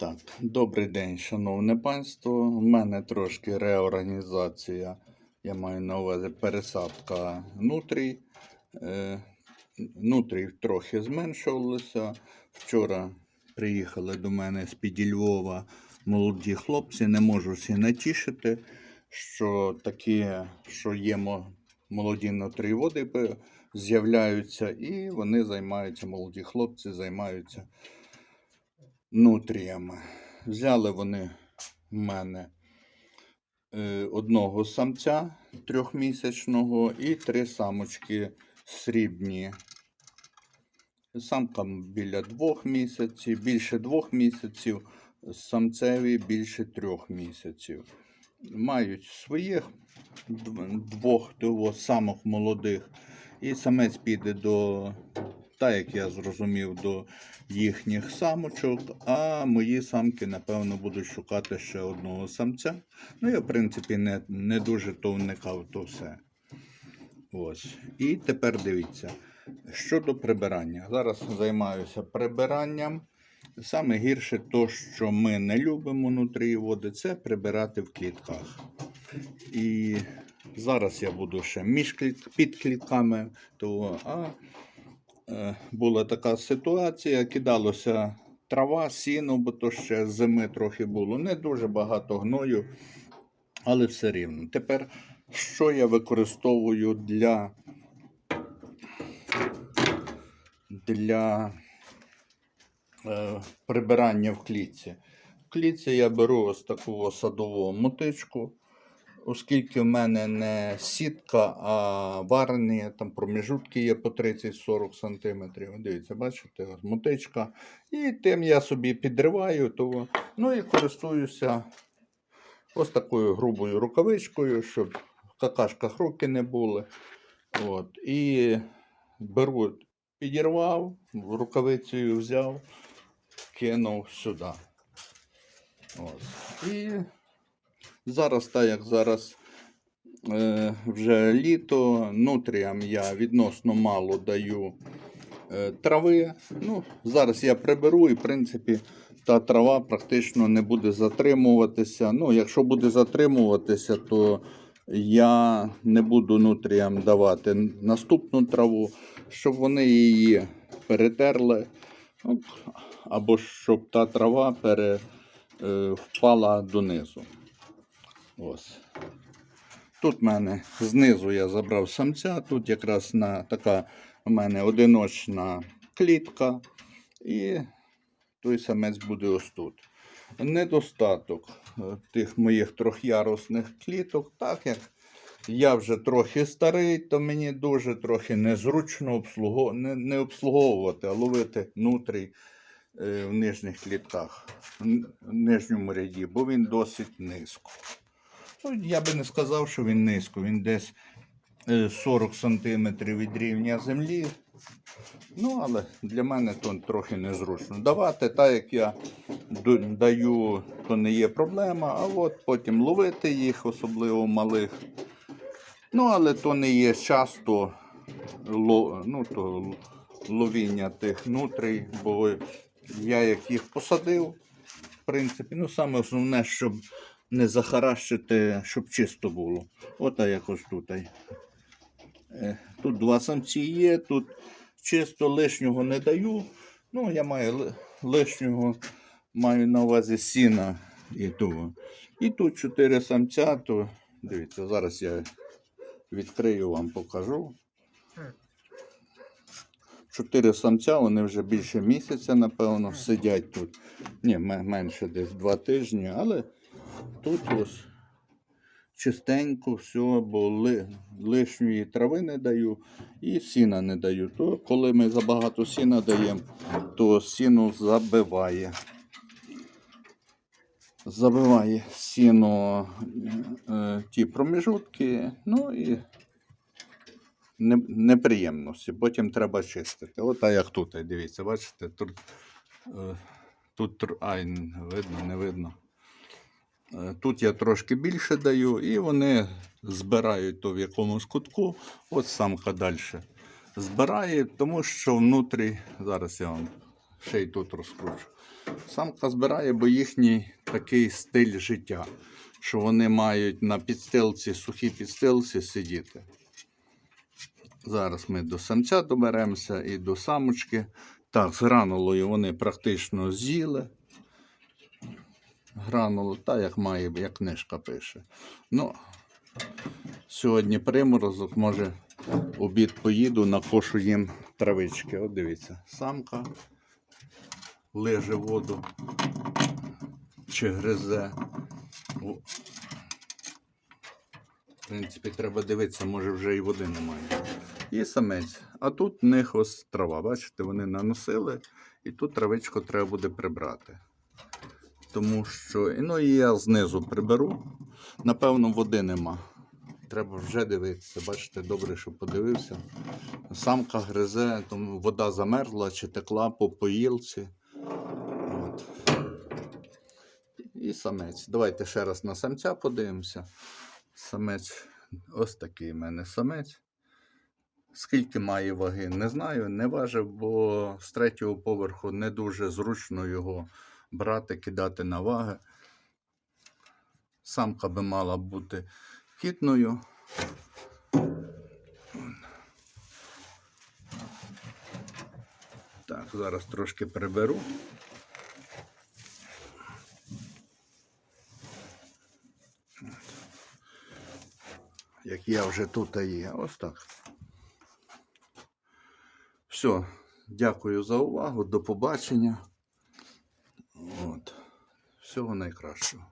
Так, добрий день, шановне панство. У мене трошки реорганізація. Я маю на увазі пересадка нутрій. Е, нутрій трохи зменшувалося. Вчора приїхали до мене з під Львова молоді хлопці. Не можу всі натішити, що такі, що є молоді нутрійводи, з'являються, і вони займаються, молоді хлопці займаються нутріями. Взяли вони в мене е, одного самця трьохмісячного і три самочки срібні. Самкам біля двох місяців, більше двох місяців, самцеві більше трьох місяців. Мають своїх двох того самих молодих. І самець піде до, так як я зрозумів, до їхніх самочок, а мої самки, напевно, будуть шукати ще одного самця. Ну, я, в принципі, не, не дуже то вникав то все. Ось. І тепер дивіться. Щодо прибирання. Зараз займаюся прибиранням. Саме гірше то, що ми не любимо внутрі води, це прибирати в клітках. І зараз я буду ще між кліт... під клітками. То, а е, була така ситуація, кидалося трава, сіно, бо то ще зими трохи було. Не дуже багато гною, але все рівно. Тепер, що я використовую для, для е, прибирання в клітці? В клітці я беру ось таку садову мотичку. Оскільки в мене не сітка, а варені, там проміжутки є по 30-40 см. Дивіться, бачите, мотичка. І тим я собі підриваю, то, ну і користуюся ось такою грубою рукавичкою, щоб в какашках руки не були. От. І беру, підірвав, рукавицею взяв, кинув сюди. Ось. І Зараз, так як зараз е, вже літо, нутріям я відносно мало даю е, трави. Ну, зараз я приберу і, в принципі, та трава практично не буде затримуватися. Ну, якщо буде затримуватися, то я не буду нутріям давати наступну траву, щоб вони її перетерли, або щоб та трава пере, е, впала донизу. Ось. Тут в мене знизу я забрав самця, тут якраз на така у мене одиночна клітка, і той самець буде ось тут. Недостаток е, тих моїх трьохярусних кліток, так як я вже трохи старий, то мені дуже трохи незручно обслугов... не, не обслуговувати, а ловити нутрій е, в нижніх клітках, в нижньому ряді, бо він досить низько. Ну, я би не сказав, що він низько, він десь е, 40 см від рівня землі. Ну, але для мене то трохи незручно. Давати, так як я даю, то не є проблема, а от потім ловити їх, особливо малих. Ну, але то не є часто ну, то ловіння тих нутрій, бо я як їх посадив, в принципі, ну саме основне, щоб не захаращити, щоб чисто було. От якось тут. Е, Тут два самці є, тут чисто лишнього не даю. Ну, я маю лишнього, маю на увазі сіна і того. І тут чотири самця, то дивіться, зараз я відкрию вам покажу. Чотири самця, вони вже більше місяця, напевно, сидять тут. Ні, менше десь два тижні, але тут ось чистенько все, бо ли, лишньої трави не даю і сіна не даю. То коли ми забагато сіна даємо, то сіно забиває. Забиває сіно е, ті проміжутки, ну і не, неприємності. Потім треба чистити. От а як тут, дивіться, бачите, тут, е, тут ай, видно, не видно. Тут я трошки більше даю, і вони збирають то в якомусь кутку, от самка далі збирає, тому що внутрі, зараз я вам ще й тут розкручу. Самка збирає, бо їхній такий стиль життя, що вони мають на підстилці, сухій підстилці сидіти. Зараз ми до самця доберемося і до самочки. Так, з гранулою вони практично з'їли. Гранулу, та як має, як книжка пише. Ну, сьогодні приморозок, може, обід поїду, накошу їм травички. От дивіться, самка лиже воду чи гризе. В принципі, треба дивитися, може вже і води немає. І самець. А тут в них ось трава. Бачите, вони наносили, і тут травичку треба буде прибрати. Тому що, ну я знизу приберу. Напевно, води нема. Треба вже дивитися. Бачите, добре, що подивився. Самка гризе, тому вода замерзла чи текла по поїлці. От. І самець. Давайте ще раз на самця подивимося. Самець, ось такий в мене самець. Скільки має ваги, не знаю, не важив, бо з третього поверху не дуже зручно його брати, кидати на ваги. Самка би мала бути кітною. Так, зараз трошки приберу. Як я вже тут є. Ось так. Все, дякую за увагу. До побачення. От. Всього найкращого.